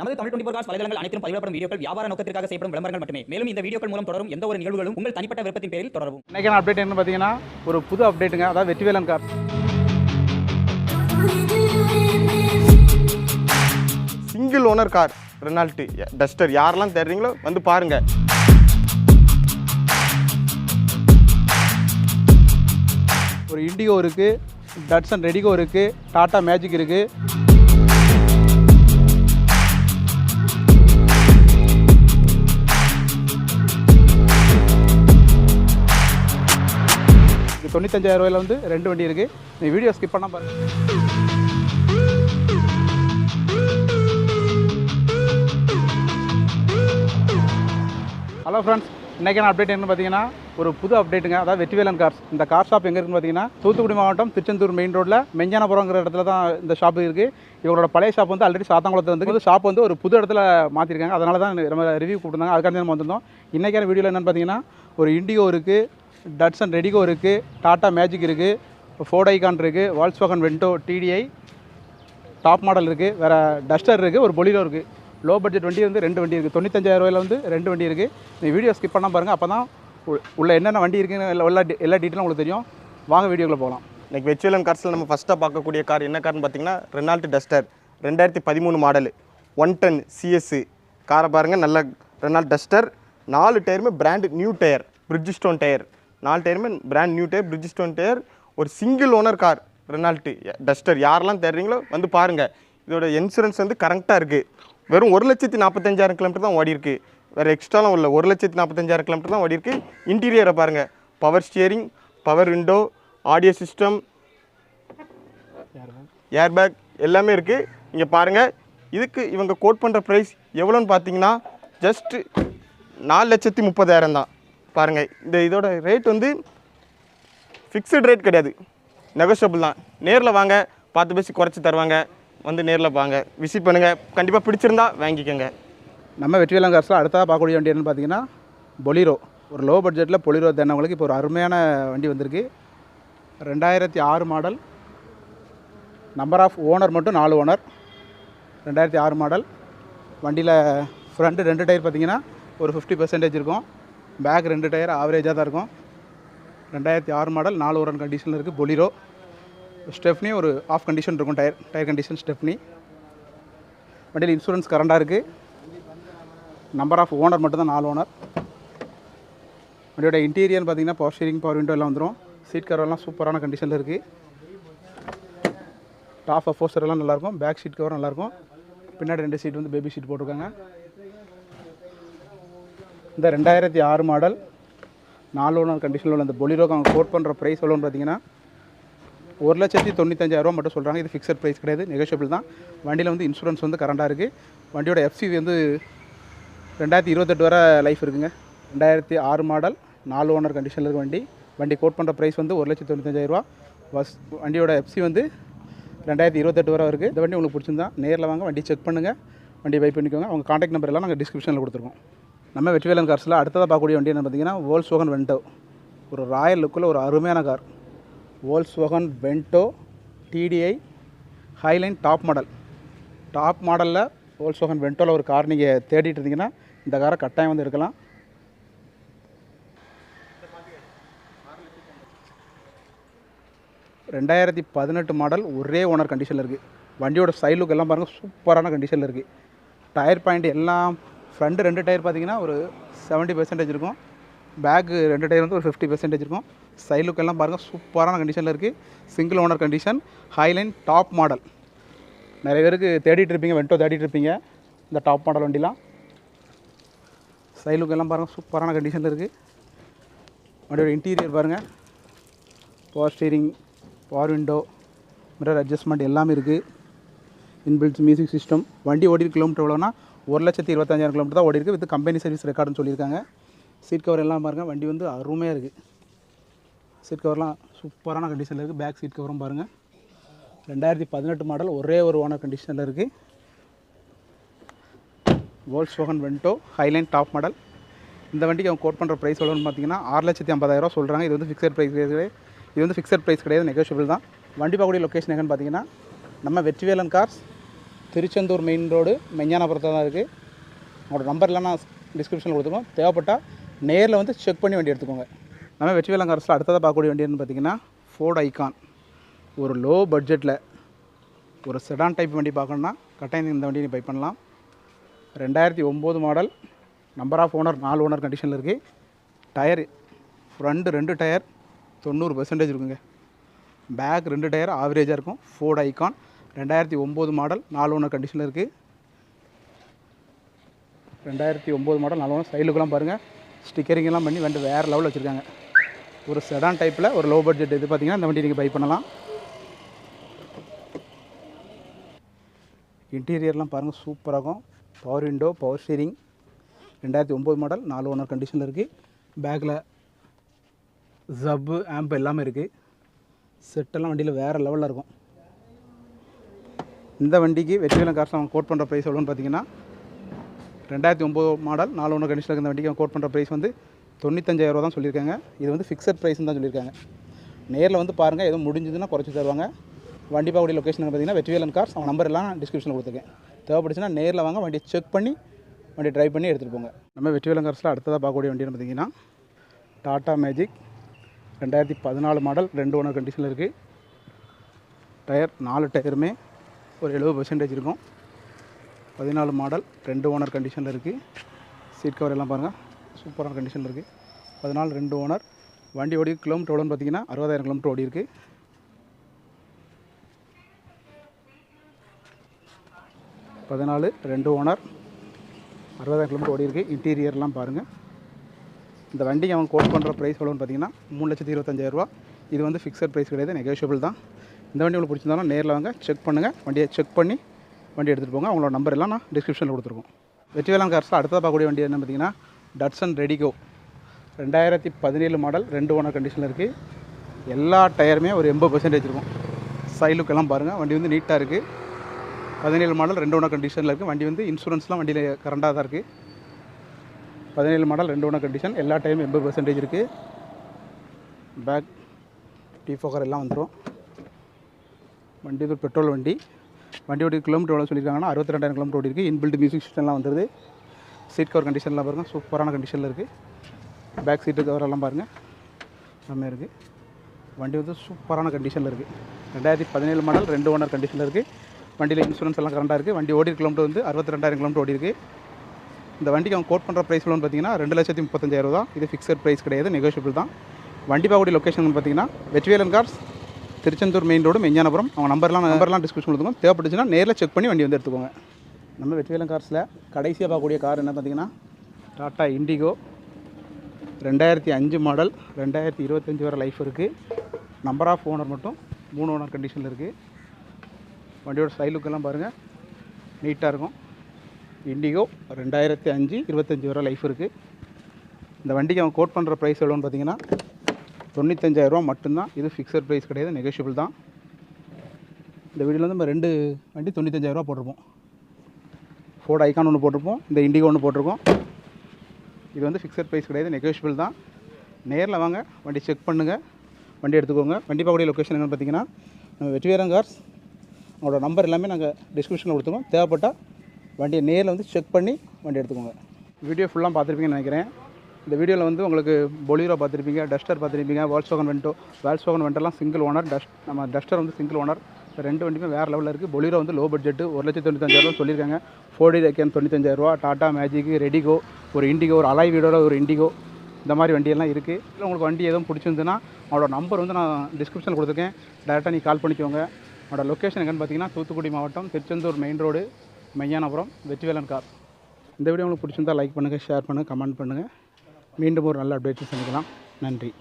நமது Tamil twenty cos வலைதளங்கள் அனைத்தும் பதிவிடப்படும் வீடியோக்கள் வியாபார நோக்கத்திற்காக செய்யப்படும் விளம்பரங்கள் மட்டுமே. மேலும் இந்த வீடியோக்கள் மூலம் தொடரும் எந்த ஒரு நிகழ்வுகளும் உங்கள் தனிப்பட்ட விருப்பத்தின் பேரில் தொடரவும். இன்றைக்கான அப்டேட் என்ன பார்த்தீங்கன்னா ஒரு புது அப்டேட்டுங்க அதாவது Vetrivelan car. Single owner car Renault Duster யாரெல்லாம் தேடுறீங்களோ வந்து பாருங்க. ஒரு இண்டிகோ இருக்குது டட்சன் ரெடிகோ இருக்குது டாடா மேஜிக் இருக்குது தொண்ணூத்தஞ்சாயிரம் ரூபாயில வந்து ரெண்டு வண்டி இருக்குது நீ வீடியோ ஸ்கிப் பண்ணால் பாருங்க ஹலோ ஃப்ரெண்ட்ஸ் இன்றைக்கான அப்டேட் என்னன்னு பார்த்தீங்கன்னா ஒரு புது அப்டேட்டுங்க அதாவது வெற்றிவேலன் கார்ஸ் இந்த கார் ஷாப் எங்கே இருக்குன்னு பார்த்தீங்கன்னா தூத்துக்குடி மாவட்டம் திருச்செந்தூர் மெயின் ரோட்டில் மெஞ்ஞானபுரங்கிற இடத்துல தான் இந்த ஷாப் இருக்குது இவங்களோட பழைய ஷாப் வந்து ஆல்ரெடி சாத்தாங்குளத்தில் வந்து இந்த ஷாப் வந்து ஒரு புது இடத்துல மாற்றிருக்காங்க அதனால தான் நம்ம ரிவ்யூ கொடுத்துருந்தாங்க. அதுக்காக நம்ம வந்திருந்தோம். இன்றைக்கான வீடியோவில் என்னென்னு பார்த்தீங்கன்னா ஒரு இண்டிகோ இருக்குது டட்சன் ரெடிகோ இருக்குது டாட்டா மேஜிக் இருக்குது ஃபோடைகான் ஐகான் இருக்குது Volkswagen Vento TDI top model இருக்குது வேறு டஸ்டர் இருக்குது ஒரு பொலிரோ இருக்குது லோ பட்ஜெட் வண்டி வந்து ரெண்டு வண்டி இருக்குது தொண்ணூத்தஞ்சாயிரம் ரூபாயில வந்து ரெண்டு வண்டி இருக்குது நீங்கள் வீடியோ ஸ்கிப் பண்ணால் பாருங்கள் அப்போ தான் உள்ள என்னென்ன வண்டி இருக்குன்னு எல்லா எல்லா எல்லா டீட்டெயிலும் உங்களுக்கு தெரியும். வாங்க வீடியோக்குள்ளே போகலாம் இன்னைக்கு வெச்சுவலன் கார்ஸில் நம்ம ஃபஸ்ட்டாக பார்க்கக்கூடிய கார் என்ன கார்னு பார்த்தீங்கன்னா ரெனால்ட் டஸ்டர் ரெண்டாயிரத்தி பதிமூணு மாடல் ஒன் டென் சிஎஸ்ஸு காரை பாருங்கள் நல்ல ரெனால்ட் டஸ்டர் நாலு டயருமே brand new tyre Bridgestone tyre நாலு டயருமே brand new tyre Bridgestone tyre ஒரு single owner car Renault Duster யாரெல்லாம் தேடுறீங்களோ வந்து பாருங்கள் இதோட இன்சூரன்ஸ் வந்து கரெக்டாக இருக்குது வெறும் ஒரு லட்சத்தி நாற்பத்தஞ்சாயிரம் கிலோமீட்டர் தான் ஓடி இருக்குது வேறு எக்ஸ்ட்ராலாம் இல்லை. ஒரு லட்சத்தி நாற்பத்தஞ்சாயிரம் கிலோமீட்டர் தான் ஓடி இருக்குது இன்டீரியரை பாருங்கள் power steering power window audio system airbag எல்லாமே இருக்குது இங்கே பாருங்கள் இதுக்கு இவங்க கோட் பண்ணுற ப்ரைஸ் எவ்வளோன்னு பார்த்தீங்கன்னா ஜஸ்ட்டு நாலு லட்சத்தி முப்பதாயிரம் தான். பாருங்கள் இந்த இதோட ரேட் வந்து ஃபிக்ஸட் ரேட் கிடையாது. நெகோஷியபிள் தான். நேரில் வாங்க பார்த்து பேசி குறைச்சி தருவாங்க. வந்து நேரில் வாங்க. விசிட் பண்ணுங்கள் கண்டிப்பாக பிடிச்சிருந்தா வாங்கிக்கோங்க. நம்ம வெற்றிவேலன் கார்ஸில் அடுத்ததாக பார்க்கக்கூடிய வண்டி என்னன்னு பார்த்தீங்கன்னா பொலிரோ ஒரு லோ பட்ஜெட்டில் பொலிரோ தேனவங்களுக்கு இப்போ ஒரு அருமையான வண்டி வந்திருக்கு. ரெண்டாயிரத்தி ஆறு மாடல் நம்பர் ஆஃப் ஓனர் மட்டும் நாலு ஓனர் ரெண்டாயிரத்தி ஆறு மாடல் வண்டியில் ஃப்ரண்ட்டு ரெண்டு டயர் பார்த்தீங்கன்னா ஒரு ஃபிஃப்டி பர்சன்டேஜ் இருக்கும். பேக் ரெண்டு டயர் ஆவரேஜாக தான் இருக்கும். ரெண்டாயிரத்தி ஆறு மாடல் நாலு ஓரன் கண்டிஷனில் இருக்குது. பொலிரோ ஸ்டெஃப்னி ஒரு ஆஃப் கண்டிஷன் இருக்கும் டயர் டயர் கண்டிஷன் ஸ்டெஃப்னி வண்டியில் இன்சூரன்ஸ் கரண்டாக இருக்குது நம்பர் ஆஃப் ஓனர் மட்டும்தான் நாலு ஓனர் வண்டியோட இன்டீரியர் பார்த்தீங்கன்னா பவர் ஸ்டீரிங் பவர் விண்டோ எல்லாம் வந்துடும் சீட் கவர்லாம் சூப்பரான கண்டிஷனில் இருக்குது டாப் அஃபோஸ்டர் எல்லாம் நல்லாயிருக்கும் பேக் சீட் கவர் நல்லாயிருக்கும் பின்னாடி ரெண்டு சீட் வந்து பேபி சீட் போட்டிருக்காங்க. இந்த ரெண்டாயிரத்தி ஆறு மாடல் நாலு ஓனர் கண்டிஷனில் உள்ள இந்த பொலிரோக்கு அவங்க கோட் பண்ணுற ப்ரைஸ் எவ்வளோன்னு பார்த்தீங்கன்னா ஒரு லட்சத்தி தொண்ணூத்தஞ்சாயிரரூவா மட்டும் சொல்கிறாங்க இது ஃபிக்ஸட் ப்ரைஸ் கிடையாது நெகோஷியபிள் தான். வண்டியில் வந்து இன்சூரன்ஸ் வந்து கரண்டாக இருக்குது வண்டியோட எஃப்சி வந்து ரெண்டாயிரத்தி இருபத்தெட்டு வர லைஃப் இருக்குங்க. ரெண்டாயிரத்தி ஆறு மாடல் நாலு ஓனர் கண்டிஷனில் இருக்க வண்டி. வண்டி கோட் பண்ணுற ப்ரைஸ் வந்து ஒரு லட்சத்தி தொண்ணூத்தஞ்சாயிரரூவா பஸ் வண்டியோட எஃப்சி வந்து ரெண்டாயிரத்தி இருபத்தெட்டு வரை இருக்குது இந்த வண்டி உங்களுக்கு பிடிச்சிருந்தா நேரில் வாங்க வண்டி செக் பண்ணுங்கள் வண்டி பை பண்ணிக்கோங்க. அவங்க காண்டாக்ட் நம்பர் எல்லாம் நாங்கள் டிஸ்கிரிப்ஷனில் கொடுத்துருக்கோம். நம்ம வெற்றிவேலன் கார்ஸில் அடுத்ததாக பார்க்கக்கூடிய வண்டி என்ன பார்த்தீங்கன்னா வோல்ஸ் வெண்டோ ஒரு ராயல் லுக்கில் ஒரு அருமையான car Volkswagen Vento TDI Highline top model top மாடலில் வோல்ஸ் ஓகன் வென்டோவில் ஒரு கார் நீங்கள் தேடிட்டு இருந்தீங்கன்னா இந்த காரை கட்டாயம் வந்து எடுக்கலாம். ரெண்டாயிரத்தி பதினெட்டு மாடல் ஒரே ஓனர் கண்டிஷனில் இருக்குது வண்டியோட சைட் லுக் எல்லாம் பாருங்கள் சூப்பரான கண்டிஷனில் இருக்குது டயர் பாயிண்ட் எல்லாம் ஃப்ரண்ட்டு ரெண்டு டயர் பார்த்தீங்கன்னா ஒரு செவன்ட்டி பர்சன்டேஜ் இருக்கும். பேக்கு ரெண்டு டயர் வந்து ஒரு ஃபிஃப்டி பர்சன்டேஜ் இருக்கும். சைட் லுக் எல்லாம் பாருங்கள் சூப்பரான கண்டிஷனில் இருக்குது single owner condition Highline top model நிறைய பேருக்கு தேடிட்டு இருப்பீங்க வென்டோ தேடிட்டு இருப்பீங்க. இந்த டாப் மாடல் வண்டிலாம். சைட் லுக் எல்லாம் பாருங்கள் சூப்பரான கண்டிஷனில் இருக்குது வண்டியோட இன்டீரியர் பாருங்கள் power steering power window mirror adjustment எல்லாமே இருக்குது இன்பில்ட் மியூசிக் சிஸ்டம் வண்டி ஓடி கிலோமீட்டர் எவ்வளோனா ஒரு லட்சத்தி இருபத்தஞ்சாயிரம் கிலோமீட்டர் தான் ஓடி இருக்குது வித் கம்பெனி சர்வீஸ் ரெக்கார்டுன்னு சொல்லியிருக்காங்க. சீட் கவர் எல்லாம் பாருங்கள் வண்டி வந்து அருமையாக இருக்குது சீட் கவர்லாம் சூப்பரான கண்டிஷனில் இருக்குது பேக் சீட் கவரும் பாருங்கள் ரெண்டாயிரத்தி பதினெட்டு மாடல் ஒரே ஒரு ஓனர் கண்டிஷனில் இருக்குது Volkswagen Vento Highline top model இந்த வண்டிக்கு அவங்க கோட் பண்ணுற ப்ரைஸ் எவ்வளோன்னு பார்த்தீங்கன்னா ஆறு லட்சத்தி ஐம்பதாயிரம் சொல்கிறாங்க இது வந்து ஃபிக்ஸட் ப்ரைஸ் கிடையாது. இது வந்து ஃபிக்ஸட் ப்ரைஸ் கிடையாது நெகோஷியபிள் தான். வண்டி பார்க்கக்கூடிய லொக்கேஷன் எங்கன்னு பார்த்தீங்கன்னா நம்ம Vetrivelan cars Tiruchendur main road மெஞ்ஞானபுரத்தில் தான் இருக்குது உங்களோட நம்பர்லாம் நான் டிஸ்கிரிப்ஷனில் கொடுத்துருக்கோம் தேவைப்பட்டால் நேரில் வந்து செக் பண்ணி வண்டி எடுத்துக்கோங்க. நம்ம வெற்றி வேலங்காரஸில் அடுத்ததாக பார்க்கக்கூடிய வண்டின்னு என்னன்னு பார்த்தீங்கன்னா ஃபோர்ட் ஐகான் ஒரு லோ பட்ஜெட்டில் ஒரு செடான் டைப் வண்டி பார்க்கணுன்னா கட்டாயம் இந்த வண்டியை பை பண்ணலாம். ரெண்டாயிரத்தி ஒம்பது மாடல் நம்பர் ஆஃப் ஓனர் நாலு ஓனர் கண்டிஷனில் இருக்குது டயர் ஃப்ரண்ட் ரெண்டு டயர் தொண்ணூறு பர்சன்டேஜ் இருக்குங்க. பேக் ரெண்டு டயர் ஆவரேஜாக இருக்கும். ஃபோர்ட் ஐகான் ரெண்டாயிரத்தி ஒம்பது மாடல் நாலு ஒன்று கண்டிஷனில் இருக்குது ரெண்டாயிரத்தி ஒம்பது மாடல் நாலு ஒன்று சைடுக்கெல்லாம் பாருங்கள் ஸ்டிக்கரிங்கெல்லாம் பண்ணி வண்டி வேறு லெவலில் வச்சுருக்காங்க. ஒரு செடான் டைப்பில் ஒரு லோ பட்ஜெட் இது பார்த்தீங்கன்னா இந்த வண்டி நீங்கள் பை பண்ணலாம். இன்டீரியர்லாம் பாருங்கள் சூப்பராக இருக்கும் பவர் விண்டோ பவர் ஸ்டீரிங் ரெண்டாயிரத்தி ஒம்பது மாடல் நாலு ஓனர் கண்டிஷனில் இருக்குது பேக்கில் ஜப்பு ஆம்ப் எல்லாமே இருக்குது செட்டெல்லாம் வண்டியில் வேறு லெவலில் இருக்கும். இந்த வண்டிக்கு வெற்றிவேலன் கார்ஸ் அவங்க கோட் பண்ணுற ப்ரைஸ் எவ்வளோன்னு பார்த்தீங்கன்னா ரெண்டாயிரத்தி ஒம்பது மாடல் நாலு ஒன்று கண்டிஷனில் இந்த வண்டிக்கு கோட் பண்ணுற ப்ரைஸ் வந்து தொண்ணூத்தஞ்சாயிரம் ரூபா தான் சொல்லியிருக்காங்க. இது வந்து ஃபிக்ஸட் ப்ரைஸ்னு தான் சொல்லியிருக்காங்க. நேரில் வந்து பாருங்கள் எதுவும் முடிஞ்சதுன்னா குறைச்சி தருவாங்க. வண்டி பார்க்கக்கூடிய லொக்கேஷன் பார்த்தீங்கன்னா வெற்றிவேலன் கார்ஸ் அவங்க நம்பர் எல்லாம் டிஸ்கிரிப்ஷனில் கொடுத்துருக்கேன். தேவைப்படுச்சுன்னா நேரில் வாங்க வண்டியை செக் பண்ணி வண்டி ட்ரைவ் பண்ணி எடுத்துகிட்டு போங்க. நம்ம வெற்றிவேலன் கார்ஸில் அடுத்ததாக பார்க்கக்கூடிய வண்டின்னு பார்த்தீங்கன்னா டாட்டா மேஜிக் ரெண்டாயிரத்தி பதினாலு மாடல் ரெண்டு ஒன்று கண்டிஷனில் இருக்குது டயர் நாலு டயருமே ஒரு எழுபது பர்சன்டேஜ் இருக்கும். பதினாலு மாடல் ரெண்டு ஓனர் கண்டிஷனில் இருக்குது சீட் கவர் எல்லாம் பாருங்கள் சூப்பரான கண்டிஷனில் இருக்குது பதினாலு ரெண்டு ஓனர் வண்டி ஓடி கிலோமீட்டர் எவ்வளோன்னு பார்த்தீங்கன்னா அறுபதாயிரம் கிலோமீட்டர் ஓடி இருக்குது பதினாலு ரெண்டு ஓனர் அறுபதாயிரம் கிலோமீட்டர் ஓடி இருக்குது இன்டீரியர்லாம் பாருங்கள் இந்த வண்டிக்கு அவன் கோட் பண்ணுற ப்ரைஸ் எவ்வளோன்னு பார்த்தீங்கன்னா மூணு லட்சத்தி இருபத்தஞ்சாயிரரூபா இது வந்து ஃபிக்ஸட் ப்ரைஸ் கிடையாது நெகோஷியபிள் தான். இந்த வண்டி உங்களுக்கு பிடிச்சிருந்தாலும் நேரில் வாங்க செக் பண்ணுங்கள் வண்டியை செக் பண்ணி வண்டி எடுத்துகிட்டு போங்க. அவங்களோட நம்பர் எல்லாம் நான் டிஸ்கிரிப்ஷனில் கொடுத்துருக்கோம். வெற்றிவேலம் கார்ஸில் அடுத்ததாக பார்க்கக்கூடிய வண்டி என்ன பார்த்தீங்கன்னா டட்சன் ரெடிகோ ரெண்டாயிரத்தி பதினேழு மாடல் ரெண்டு ஓனர் கண்டிஷனில் இருக்குது எல்லா டயருமே ஒரு எண்பது பர்சன்டேஜ் இருக்கும். சைலுக்கெல்லாம் பாருங்கள் வண்டி வந்து நீட்டாக இருக்குது பதினேழு மாடல் ரெண்டு ஓனர் கண்டிஷனில் இருக்குது வண்டி வந்து இன்சூரன்ஸ்லாம் வண்டியில் கரண்டாக தான் இருக்குது பதினேழு மாடல் ரெண்டு ஓனர் கண்டிஷன் எல்லா டைமும் எண்பது பர்சன்டேஜ் இருக்குது பேக் டீ ஃபோக்கர் எல்லாம் வந்துடும் வண்டி ஒரு பெட்ரோல் வண்டி. வண்டியோட கிலோமீட்டர் எவ்வளோ சொல்லியிருக்காங்கன்னா அறுபத்தி ரெண்டாயிரம் கிலோமீட்டர் ஓடி இருக்குது இன்பில்ட் மியூசிக் சிஸ்டம்லாம் வந்துருது. சீட் கவர் கண்டிஷன்லாம் பாருங்கள் சூப்பரான கண்டிஷனில் இருக்குது பேக் சீட்டு கவரெல்லாம் பாருங்கள் எல்லாமே இருக்குது வண்டி வந்து சூப்பரான கண்டிஷனில் இருக்குது ரெண்டாயிரத்தி பதினேழு மாடல் ரெண்டு ஓனர் கண்டிஷனில் இருக்குது வண்டியில் இன்சூரன்ஸ் எல்லாம் கரண்டாக இருக்குது வண்டி ஓடி கிலோமீட்டர் வந்து அறுபத்தி ரெண்டாயிரம் கிலோமீட்டர் ஓடி இருக்குது இந்த வண்டிக்கு அவங்க கோட் பண்ணுற ப்ரைஸ் எவ்வளோன்னு பார்த்தீங்கன்னா ரெண்டு லட்சத்தி முப்பத்தஞ்சாயிரம் தான் இது ஃபிக்ஸட் ப்ரைஸ் கிடையாது நெகோஷியபிள் தான். வண்டி பார்க்கக்கூடிய லொக்கேஷன் பார்த்தீங்கன்னா Vetrivelan cars Tiruchendur main road Meignanapuram. அவங்க நம்பர்லாம் நம்பர்லாம் டிஸ்கிரிப்ஷன் கொடுத்துக்கோங்க. தேவைப்பட்டுச்சுன்னா நேரில் செக் பண்ணி வண்டி வந்து எடுத்துக்கோங்க. நம்ம வெற்றிவேலன் கார்ஸில் கடைசியாக பார்க்கக்கூடிய கார் என்ன பார்த்தீங்கன்னா டாட்டா இண்டிகோ ரெண்டாயிரத்தி அஞ்சு மாடல் ரெண்டாயிரத்தி இருபத்தஞ்சி வரை லைஃப் இருக்குது நம்பர் ஆஃப் ஓனர் மட்டும் மூணு ஓனர் கண்டிஷனில் இருக்குது வண்டியோட ஸ்டைல் லுக்கெல்லாம் பாருங்கள் நீட்டாக இருக்கும். இண்டிகோ ரெண்டாயிரத்தி அஞ்சு இருபத்தஞ்சி வரை லைஃப் இருக்குது இந்த வண்டிக்கு அவன் கோட் பண்ணுற ப்ரைஸ் எவ்வளோன்னு பார்த்தீங்கன்னா தொண்ணூத்தஞ்சாயிரரூவா மட்டும்தான். இது ஃபிக்ஸட் ப்ரைஸ் கிடையாது நெகோஷியபிள் தான். இந்த வீடியோவில் வந்து நம்ம ரெண்டு வண்டி தொண்ணூத்தஞ்சாயிரரூவா போட்டிருப்போம். ஃபோர்ட் ஐகான் ஒன்று போட்டிருப்போம் இந்த இண்டிகோ ஒன்று போட்டிருக்கோம். இது வந்து ஃபிக்ஸட் ப்ரைஸ் கிடையாது நெகோஷியபிள் தான். நேரில் வாங்க வண்டி செக் பண்ணுங்கள் வண்டி எடுத்துக்கோங்க. வண்டி பார்க்கக்கூடிய லொக்கேஷன் என்னென்னு பார்த்தீங்கன்னா நம்ம வெற்றிவேரன் கார்ஸ் அவங்களோட நம்பர் எல்லாமே நாங்கள் டிஸ்கிரிப்ஷனில் கொடுத்துருவோம். தேவைப்பட்டால் வண்டியை நேரில் வந்து செக் பண்ணி வண்டி எடுத்துக்கோங்க. வீடியோ ஃபுல்லாக பார்த்துருப்பீங்கன்னு நினைக்கிறேன். இந்த வீடியோவில் வந்து உங்களுக்கு பொலியூரோ பார்த்துருப்பீங்க டஸ்டர் பார்த்துருப்பீங்க வால்ஸ்வாகன் வெண்டோ வால்ஸ்வாகன் வெண்டெல்லாம் சிங்கிள் ஓனர் டஸ்ட் நம்ம டஸ்டர் வந்து சிங்கிள் ஓனர் ரெண்டு வண்டியுமே வேறு லெவலில் இருக்குது பொலியூரோ வந்து லோ பட்ஜெட்டு ஒரு லட்சத்தி தொண்ணூத்தஞ்சாயிரம் சொல்லியிருக்காங்க. ஃபோர்டி ரெக்கன் தொண்ணூத்தஞ்சாயிரரூவா டாட்டா மேஜிக் ரெடிகோ ஒரு இண்டிகோ ஒரு அலாய் வீடோட ஒரு இண்டிகோ இந்த மாதிரி வண்டியெல்லாம் இருக்குது இல்லை உங்களுக்கு வண்டி எதுவும் பிடிச்சிருந்துன்னா அவனோட நம்பர் வந்து நான் டிஸ்கிரிப்ஷனில் கொடுத்துருக்கேன். டேரெக்டாக நீ கால் பண்ணிக்கோங்க. அவனோட லொக்கேஷன் எங்கன்னு பார்த்தீங்கன்னா தூத்துக்குடி மாவட்டம் Tiruchendur main road Meyyanapuram Vetrivelan car இந்த வீடியோ உங்களுக்கு பிடிச்சிருந்தா லைக் பண்ணுங்கள் ஷேர் பண்ணுங்கள் கமெண்ட் பண்ணுங்கள் மீண்டும் ஒரு நல்ல அப்டேட்ஸ் சந்திக்கலாம். நன்றி.